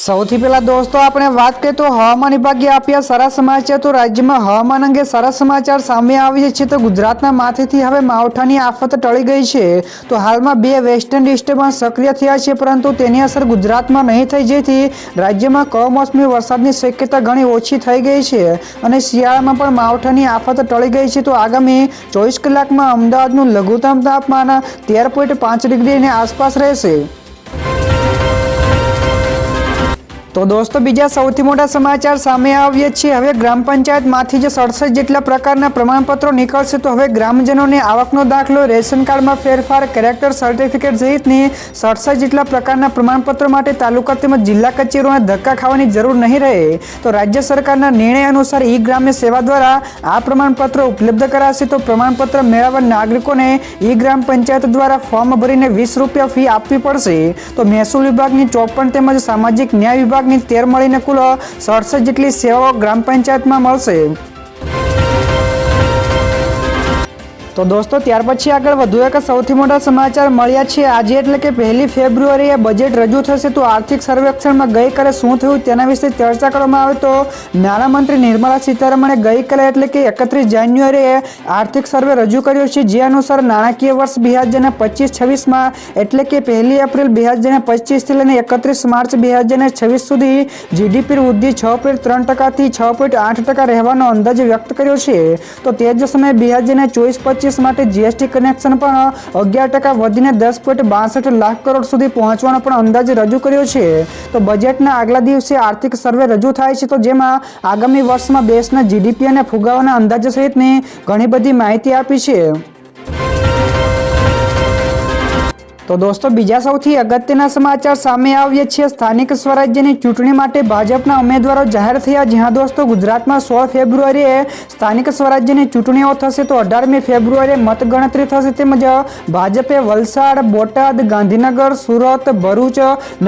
સૌથી પહેલા દોસ્તો, આપણે વાત કરીએ તો હવામાન વિભાગે આપ્યા સારા સમાચાર. તો રાજ્યમાં હવામાન અંગે સારા સમાચાર સામે આવી છે. તો ગુજરાતના માથેથી હવે માવઠાની આફત ટળી ગઈ છે. તો હાલમાં બે વેસ્ટર્ન ડિસ્ટર્બન્સ સક્રિય થયા છે, પરંતુ તેની અસર ગુજરાતમાં નહીં થઈ. જેથી રાજ્યમાં કમોસમી વરસાદની શક્યતા ઘણી ઓછી થઈ ગઈ છે અને શિયાળામાં પણ માવઠાની આફત ટળી ગઈ છે. તો આગામી ચોવીસ કલાકમાં અમદાવાદનું લઘુત્તમ તાપમાન તેર પોઈન્ટ પાંચ ડિગ્રીની આસપાસ રહેશે. તો દોસ્તો, બીજા સૌથી મોટા સમાચાર સામે આવ્યા છે હવે ગ્રામ પંચાયતમાંથી જે સડસઠ જેટલા પ્રકારના પ્રમાણપત્રો નીકળશે, તો હવે ગ્રામજનોને આવકનો દાખલો, રેશન કાર્ડમાં ફેરફાર, કેરેક્ટર સર્ટિફિકેટ સહિતની સડસઠ જેટલા પ્રકારના પ્રમાણપત્રો માટે તાલુકા તેમજ જિલ્લા કચેરીઓના ધક્કા ખાવાની જરૂર નહીં રહે. તો રાજ્ય સરકારના નિર્ણય અનુસાર ઈ ગ્રામ્ય સેવા દ્વારા આ પ્રમાણપત્રો ઉપલબ્ધ કરાશે. તો પ્રમાણપત્ર મેળવવા નાગરિકોને ઈ ગ્રામ પંચાયત દ્વારા ફોર્મ ભરીને વીસ રૂપિયા ફી આપવી પડશે. તો મહેસૂલ વિભાગની ચોપન તેમજ સામાજિક ન્યાય વિભાગની તેર મળીને કુલ સડસઠ જેટલી સેવાઓ ગ્રામ પંચાયતમાં મળશે. તો દોસ્તો, ત્યાર પછી આગળ વધુ એક સૌથી મોટા સમાચાર મળ્યા છે. આજે એટલે કે પહેલી ફેબ્રુઆરીએ બજેટ રજૂ થશે તો આર્થિક સર્વેક્ષણમાં ગઈકાલે શું થયું તેના વિશે ચર્ચા કરવામાં આવે તો નાણામંત્રી નિર્મલા સીતારમણે ગઈકાલે એટલે કે એકત્રીસ જાન્યુઆરીએ આર્થિક સર્વે રજૂ કર્યો છે. જે અનુસાર નાણાકીય વર્ષ બે હજાર પચીસ છવ્વીસમાં એટલે કે પહેલી એપ્રિલ બે હજાર પચીસથી લઈને એકત્રીસ માર્ચ બે હજાર છવ્વીસ સુધી જીડીપી વૃદ્ધિ છ પોઈન્ટ ત્રણ ટકાથી છ પોઈન્ટ આઠ ટકા રહેવાનો અંદાજ વ્યક્ત કર્યો છે. તો તે જ સમયે બે હજાર ચોવીસ પચીસ માટે જીએસટી કનેક્શન પણ અગિયાર ટકા વધીને દસ પોઈન્ટ બાસઠ લાખ કરોડ સુધી પહોંચવાનો પણ અંદાજ રજૂ કર્યો છે. તો બજેટના આગલા દિવસે આર્થિક સર્વે રજૂ થાય છે, તો જેમાં આગામી વર્ષમાં દેશના જીડીપી અને ફુગાવાના અંદાજ સહિતની ઘણી બધી માહિતી આપી છે. તો દોસ્તો, બીજા સૌથી અગત્યના સમાચાર સામે આવીએ છીએ. સ્થાનિક સ્વરાજ્યની ચૂંટણી માટે ભાજપના ઉમેદવારો જાહેર થયા. જ્યાં દોસ્તો, ગુજરાતમાં સોળ ફેબ્રુઆરીએ સ્થાનિક સ્વરાજ્યની ચૂંટણીઓ થશે તો અઢારમી ફેબ્રુઆરીએ મતગણતરી થશે. તેમજ ભાજપે વલસાડ, બોટાદ, ગાંધીનગર, સુરત, ભરૂચ,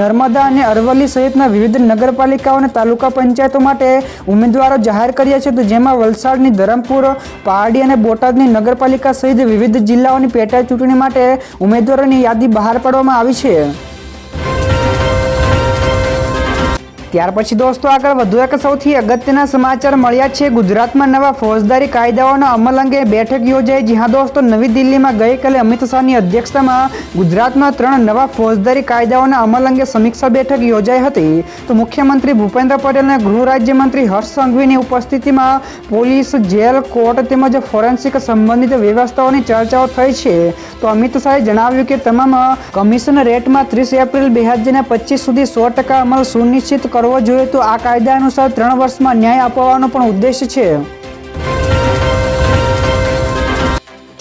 નર્મદા અને અરવલ્લી સહિતના વિવિધ નગરપાલિકાઓ અને તાલુકા પંચાયતો માટે ઉમેદવારો જાહેર કર્યા છે. તો જેમાં વલસાડની ધરમપુર પહાડી અને બોટાદની નગરપાલિકા સહિત વિવિધ જિલ્લાઓની પેટા ચૂંટણી માટે ઉમેદવારોની યાદી બહાર પાડવામાં આવી છે? ત્યાર પછી દોસ્તો આગળ વધુ એક સૌથી અગત્યના સમાચાર મળ્યા છે. ગુજરાતમાં નવા ફોજદારી કાયદાઓના અમલ અંગે બેઠક યોજાઈ. જ્યાં દોસ્તો, નવી દિલ્હીમાં ગઈકાલે અમિત શાહની અધ્યક્ષતામાં ગુજરાતમાં ત્રણ નવા ફોજદારી કાયદાઓના અમલ અંગે સમીક્ષા બેઠક યોજાઈ હતી. તો મુખ્યમંત્રી ભૂપેન્દ્ર પટેલ અને ગૃહ રાજ્યમંત્રી હર્ષ સંઘવીની ઉપસ્થિતિમાં પોલીસ, જેલ, કોર્ટ તેમજ ફોરેન્સિક સંબંધિત વ્યવસ્થાઓની ચર્ચાઓ થઈ છે. તો અમિત શાહે જણાવ્યું કે, તમામ કમિશન રેટમાં ત્રીસ એપ્રિલ બે હજાર પચીસ સુધી સો ટકા અમલ સુનિશ્ચિત કરવો જોઈએ તો આ કાયદા અનુસાર ત્રણ વર્ષમાં ન્યાય અપાવવાનો પણ ઉદ્દેશ છે.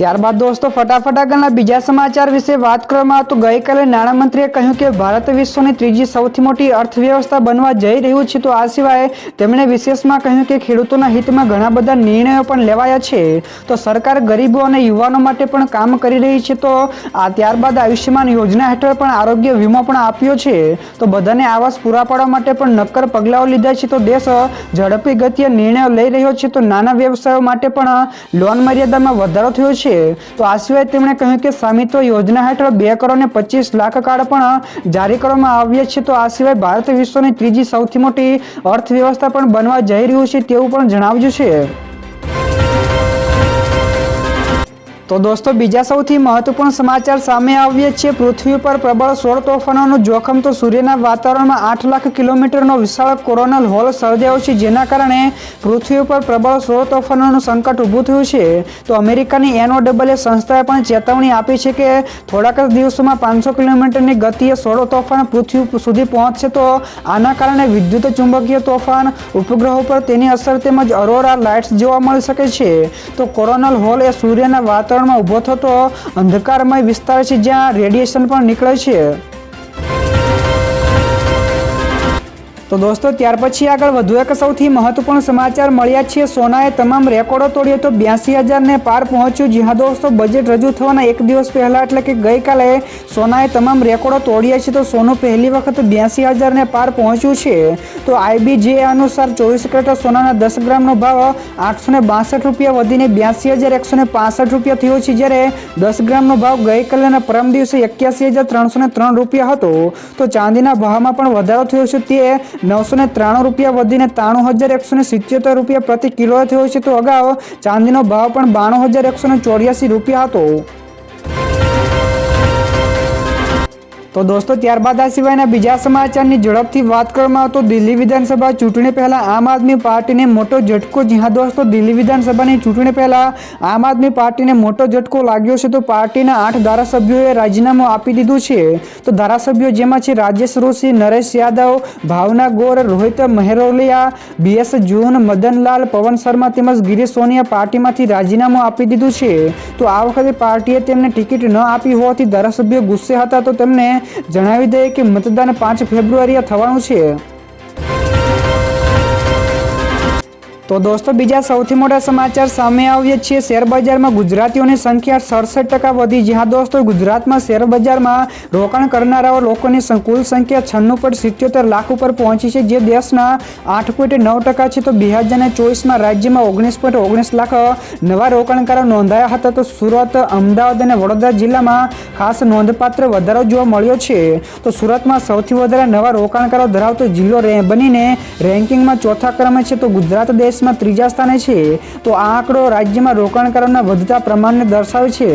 ત્યારબાદ દોસ્તો, ફટાફટ આગળના બીજા સમાચાર વિશે વાત કરવામાં તો ગઈકાલે નાણામંત્રીએ કહ્યું કે ભારત વિશ્વની ત્રીજી સૌથી મોટી અર્થવ્યવસ્થા બનવા જઈ રહ્યું છે, તો આ સિવાય તેમણે વિશેષમાં કહ્યું કે ખેડૂતોના હિતમાં ઘણા બધા નિર્ણયો પણ લેવાયા છે. તો સરકાર ગરીબો અને યુવાનો માટે પણ કામ કરી રહી છે, તો આ ત્યારબાદ આયુષ્યમાન યોજના હેઠળ પણ આરોગ્ય વીમો પણ આપ્યો છે. તો બધાને આવાસ પૂરા પાડવા માટે પણ નક્કર પગલાઓ લીધા છે, તો દેશ ઝડપી ગતિએ નિર્ણયો લઈ રહ્યો છે, તો નાના વ્યવસાયો માટે પણ લોન મર્યાદામાં વધારો થયો છે. તો આ સિવાય તેમણે કહ્યું કે સ્વામિત્વ યોજના હેઠળ બે કરોડ ને પચીસ લાખ કાર્ડ પણ જારી કરવામાં આવ્યા છે. તો આ સિવાય ભારત વિશ્વની ત્રીજી સૌથી મોટી અર્થવ્યવસ્થા પણ બનવા જઈ રહ્યું છે તેવું પણ જણાવ્યું છે. તો દોસ્તો, બીજા સૌથી મહત્વપૂર્ણ સમાચાર સામે આવીએ છે પૃથ્વી પર પ્રબળ સોળ તોફાનોનું જોખમ તો સૂર્યના વાતાવરણમાં આઠ લાખ કિલોમીટરનો વિશાળ કોરોનલ હોલ સર્જાયો છે. જેના કારણે પૃથ્વી પર પ્રબળ સોળ તોફાનોનું સંકટ ઊભું થયું છે. તો અમેરિકાની એનઓડબલએ સંસ્થાએ પણ ચેતવણી આપી છે કે થોડાક જ દિવસોમાં પાંચસો કિલોમીટરની ગતિએ સોળ તોફાન પૃથ્વી સુધી પહોંચશે. તો આના કારણે વિદ્યુત ચુંબકીય તોફાન ઉપગ્રહો પર તેની અસર તેમજ અરોરા લાઇટ્સ જોવા મળી શકે છે. તો કોરોનલ હોલ એ સૂર્યના વાતાવરણ વાતાવરણમાં ઊભો થતો અંધકારમય વિસ્તાર છે જ્યાં રેડિયેશન પણ નીકળે છે. તો દોસ્તો, ત્યાર પછી આગળ વધુ એક સૌથી મહત્વપૂર્ણ સમાચાર મળ્યા છે. સોનાએ તમામ રેકોર્ડો તોડ્યો તો બ્યાસી હજારને પાર પહોંચ્યું. જી હા દોસ્તો, બજેટ રજૂ થવાના એક દિવસ પહેલાં એટલે કે ગઈકાલે સોનાએ તમામ રેકોર્ડો તોડ્યા છે તો સોનું પહેલી વખત બ્યાસી હજારને પાર પહોંચ્યું છે. તો આઈબીજે અનુસાર ચોવીસ કેરેટ સોનાના દસ ગ્રામનો ભાવ આઠસો બાસઠ રૂપિયા વધીને બ્યાસી હજાર એકસો પાસઠ રૂપિયા થયો છે. જ્યારે દસ ગ્રામનો ભાવ ગઈકાલે અને પરમ દિવસે એક્યાસી હજાર ત્રણસો ત્રણ રૂપિયા હતો. તો ચાંદીના ભાવમાં પણ વધારો થયો છે. તે નવસો ને ત્રાણું રૂપિયા વધીને ત્રાણું હજાર એકસો ને સિત્યોતેર રૂપિયા પ્રતિ કિલો થયો છે. તો અગાઉ ચાંદીનો ભાવ પણ બાણું હજાર એકસો ને ચોર્યાસી રૂપિયા હતો. તો દોસ્તો, ત્યારબાદ આ સિવાયના બીજા સમાચારની ઝડપથી વાત કરવામાં તો દિલ્હી વિધાનસભા ચૂંટણી પહેલાં આમ આદમી પાર્ટીને મોટો ઝટકો જી હા દોસ્તો, દિલ્હી વિધાનસભાની ચૂંટણી પહેલા આમ આદમી પાર્ટીને મોટો ઝટકો લાગ્યો છે તો પાર્ટીના આઠ ધારાસભ્યોએ રાજીનામું આપી દીધું છે. તો ધારાસભ્યો જેમાં છે રાજેશ ઋષિ નરેશ યાદવ, ભાવના ગોર, રોહિત મહેરોલિયા, બીએસ જૂન, મદનલાલ, પવન શર્મા તેમજ ગિરીશ સોનિયા પાર્ટીમાંથી રાજીનામું આપી દીધું છે. તો આ વખતે પાર્ટીએ તેમને ટિકિટ ન આપી હોવાથી ધારાસભ્યો ગુસ્સે હતા તો તેમને જણાવી દઈએ કે મતદાન પાંચ ફેબ્રુઆરીએ થવાનું છે. તો દોસ્તો, બીજા સૌથી મોટા સમાચાર સામે આવીએ છીએ શેર બજારમાં ગુજરાતીઓની સંખ્યા સડસઠ ટકા વધી જ્યાં દોસ્તો, ગુજરાતમાં શેર બજારમાં રોકાણ કરનારાઓ લોકોની કુલ સંખ્યા છન્નું પોઈન્ટ સિત્યોતેર લાખ ઉપર પહોંચી છે. જે દેશના આઠ પોઈન્ટ નવ ટકા છે. તો બે હજાર ચોવીસમાં રાજ્યમાં ઓગણીસ પોઈન્ટ ઓગણીસ લાખ નવા રોકાણકારો નોંધાયા હતા. તો સુરત, અમદાવાદ અને વડોદરા જિલ્લામાં ખાસ નોંધપાત્ર વધારો જોવા મળ્યો છે. તો સુરતમાં સૌથી વધારે નવા રોકાણકારો ધરાવતો જિલ્લો બનીને રેન્કિંગમાં ચોથા ક્રમે છે. તો ગુજરાત દેશમાં ત્રીજા સ્થાને છે. તો આ આંકડો રાજ્યમાં રોકાણકારોના વધતા પ્રમાણને દર્શાવે છે.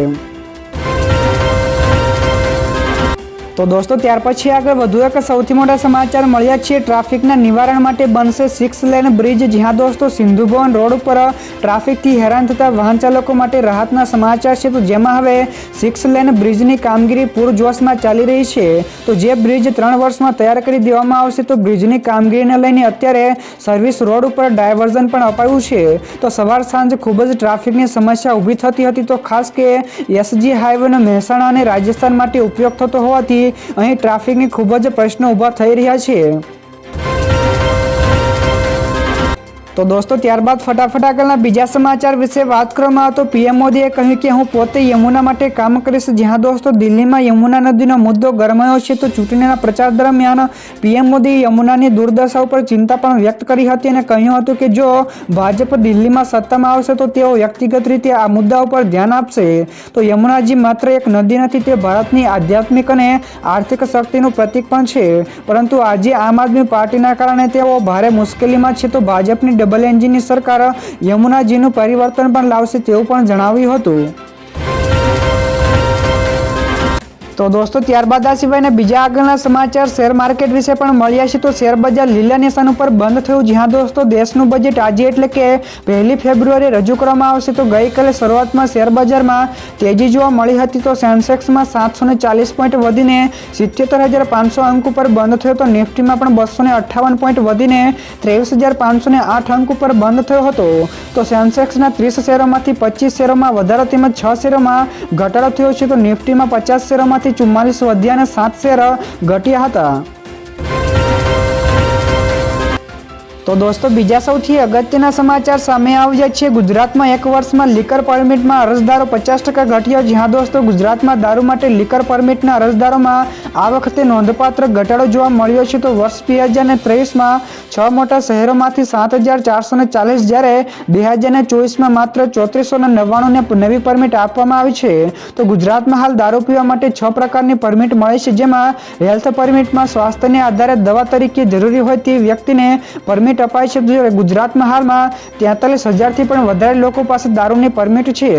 તો દોસ્તો, ત્યાર પછી આગળ વધુ એક સૌથી મોટા સમાચાર મળ્યા છે. ટ્રાફિકના નિવારણ માટે બનશે સિક્સ લેન બ્રિજ. જ્યાં દોસ્તો, સિંધુ ભવન રોડ ઉપર ટ્રાફિકથી હેરાન થતા વાહન ચાલકો માટે રાહતના સમાચાર છે. તો જેમાં હવે સિક્સ લેન બ્રિજની કામગીરી પૂરજોશમાં ચાલી રહી છે. તો જે બ્રિજ ત્રણ વર્ષમાં તૈયાર કરી દેવામાં આવશે, તો બ્રિજની કામગીરીને લઈને અત્યારે સર્વિસ રોડ ઉપર ડાયવર્ઝન પણ અપાયું છે. તો સવાર સાંજ ખૂબ જ ટ્રાફિકની સમસ્યા ઊભી થતી હતી. તો ખાસ કે એસજી હાઈવેનો મહેસાણા અને રાજસ્થાન માટે ઉપયોગ થતો હોવાથી અહીં ટ્રાફિકની ખૂબ જ પ્રશ્નો ઊભા થઈ રહ્યા છે તો દોસ્તો, ત્યારબાદ ફટાફટ આગળના બીજા સમાચાર વિશે વાત કરવામાં તો પીએમ મોદીએ કહ્યું કે, હું પોતે યમુના માટે કામ કરીશ. જ્યાં દોસ્તો, દિલ્હીમાં યમુના નદીનો મુદ્દો ગરમાયો છે, તો ચૂંટણીના પ્રચાર દરમિયાન પીએમ મોદીએ યમુનાની દુર્દશા ઉપર ચિંતા પણ વ્યક્ત કરી હતી અને કહ્યું હતું કે, જો ભાજપ દિલ્હીમાં સત્તામાં આવશે, તો તેઓ વ્યક્તિગત રીતે આ મુદ્દા ઉપર ધ્યાન આપશે. તો યમુનાજી માત્ર એક નદી નથી, તે ભારતની આધ્યાત્મિક અને આર્થિક શક્તિનું પ્રતીક પણ છે. પરંતુ આજે આમ આદમી પાર્ટીના કારણે તેઓ ભારે મુશ્કેલીમાં છે, તો ભાજપની ડબલ એન્જિનની સરકાર યમુનાજીનું પરિવર્તન પણ લાવશે તેવું પણ જણાવ્યું હતું. તો દોસ્તો, ત્યારબાદ આ સિવાયના બીજા આગળના સમાચાર, શેર માર્કેટ વિશે પણ મળ્યા છે. તો શેર બજાર લીલા નિશાન ઉપર બંધ થયું. જ્યાં દોસ્તો, દેશનું બજેટ આજે એટલે કે પહેલી ફેબ્રુઆરી રજૂ કરવામાં આવશે. તો ગઈકાલે શરૂઆતમાં શેર બજારમાં તેજી જોવા મળી હતી. તો સેન્સેક્સમાં સાતસો ચાલીસ પોઈન્ટ વધીને સિત્યોતેર હજાર પાંચસો અંક ઉપર બંધ થયો. તો નિફ્ટીમાં પણ બસો અઠ્ઠાવન પોઈન્ટ વધીને ત્રેવીસ હજાર પાંચસો આઠ અંક ઉપર બંધ થયો હતો. તો સેન્સેક્સના ત્રીસ શેરોમાંથી પચીસ શેરોમાં વધારો તેમજ છ શેરોમાં ઘટાડો થયો છે. તો નિફ્ટીમાં પચાસ શેરોમાંથી ચુમ્માલીસ વધ્યા અને સાત શેર ઘટ્યા હતા. તો દોસ્તો, બીજા સૌથી અગત્યના સમાચાર સામે આવ્યા છે. ગુજરાતમાં એક વર્ષમાં લીકર પરમિટમાં અરજદારો પચાસ ટકા ઘટ્યા. જ્યાં દોસ્તો, ગુજરાતમાં દારૂ માટે લીકર પરમિટના અરજદારોમાં આ વખતે નોંધપાત્ર ઘટાડો જોવા મળ્યો છે. તો વર્ષ બે હજાર ત્રેવીસમાં છ મોટા શહેરોમાંથી સાત હજાર ચારસો ને ચાલીસ જ્યારે બે હજાર ને ચોવીસમાં માત્ર ચોત્રીસો ને નવ્વાણુંને નવી પરમિટ આપવામાં આવી છે. તો ગુજરાતમાં હાલ દારૂ પીવા માટે છ પ્રકારની પરમિટ મળે છે. જેમાં હેલ્થ પરમિટમાં સ્વાસ્થ્યને આધારે દવા તરીકે જરૂરી હોય તે વ્યક્તિને પરમિટ અપાય છે. ગુજરાતમાં હાલમાં તેતાલીસ હજારથી પણ વધારે લોકો પાસે દારૂની પરમિટ છે.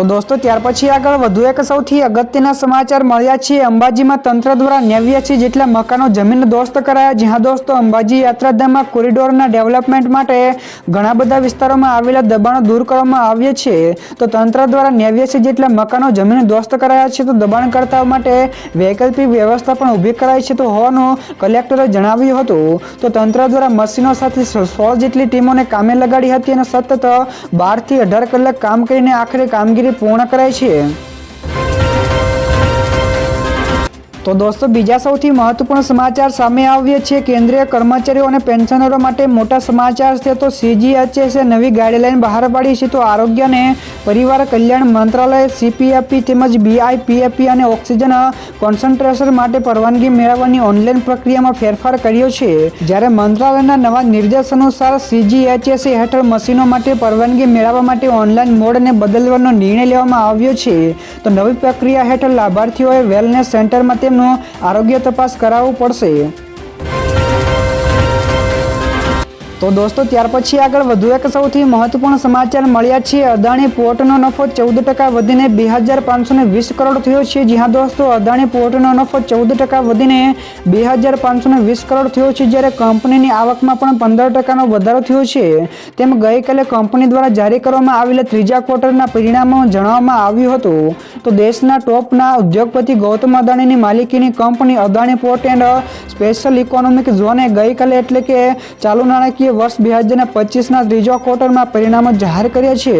તો દોસ્તો, ત્યાર પછી આગળ વધુ એક સૌથી અગત્યના સમાચાર મળ્યા છે. અંબાજીમાં તંત્ર દ્વારા નેવ્યાસી જેટલા મકાનો જમીન દોસ્ત કરાયા. જ્યાં દોસ્તો, અંબાજી યાત્રાધામમાં કોરિડોરના ડેવલપમેન્ટ માટે ઘણા બધા વિસ્તારોમાં આવેલા દબાણો દૂર કરવામાં આવ્યા છે. તો તંત્ર દ્વારા નેવ્યાસી જેટલા મકાનો જમીન દોસ્ત કરાયા છે, તો દબાણકર્તાઓ માટે વૈકલ્પિક વ્યવસ્થા પણ ઊભી કરાઈ છે, તો હોવાનું કલેક્ટરે જણાવ્યું હતું. તો તંત્ર દ્વારા મશીનો સાથે સો જેટલી ટીમોને કામે લગાડી હતી અને સતત બારથી અઢાર કલાક કામ કરીને આખરે કામગીરી પૂર્ણ કરાય છે. તો દોસ્તો, બીજા સૌથી મહત્વપૂર્ણ સમાચાર સામે આવ્યા છે. કેન્દ્રીય કર્મચારીઓ અને પેન્શનરો માટે મોટા સમાચાર છે. તો સીજીએચએસે નવી ગાઈડલાઈન બહાર પાડી છે. તો આરોગ્ય અને પરિવાર કલ્યાણ મંત્રાલયે સીપીએફપી તેમજ બીઆઈપીએફપી અને ઓક્સિજન કોન્સન્ટ્રેશન માટે પરવાનગી મેળવવાની ઓનલાઈન પ્રક્રિયામાં ફેરફાર કર્યો છે. જ્યારે મંત્રાલયના નવા નિર્દેશ અનુસાર સીજીએચએસ હેઠળ મશીનો માટે પરવાનગી મેળવવા માટે ઓનલાઈન મોડને બદલવાનો નિર્ણય લેવામાં આવ્યો છે. તો નવી પ્રક્રિયા હેઠળ લાભાર્થીઓએ વેલનેસ સેન્ટરમાં તેમનું આરોગ્ય તપાસ કરાવવું પડશે. તો દોસ્તો, ત્યાર પછી આગળ વધુ એક સૌથી મહત્વપૂર્ણ સમાચાર મળ્યા છે. અદાણી પોર્ટનો નફો ચૌદ ટકા વધીને બે હજાર પાંચસો વીસ કરોડ થયો છે. જ્યાં દોસ્તો, અદાણી પોર્ટનો નફો ચૌદ ટકા વધીને બે હજાર પાંચસો વીસ કરોડ થયો છે. જ્યારે કંપનીની આવકમાં પણ પંદર ટકાનો વધારો થયો છે. તેમ ગઈકાલે કંપની દ્વારા જારી કરવામાં આવેલા ત્રીજા ક્વાર્ટરના પરિણામો જણાવવામાં આવ્યું હતું. તો દેશના ટોપના ઉદ્યોગપતિ ગૌતમ અદાણીની માલિકીની company Adani port and special economic ઝોને ગઈકાલે એટલે કે ચાલુ નાણાકીય વર્ષ બે હજાર પચીસના ત્રીજા ક્વાર્ટરમાં પરિણામો જાહેર કર્યા છે.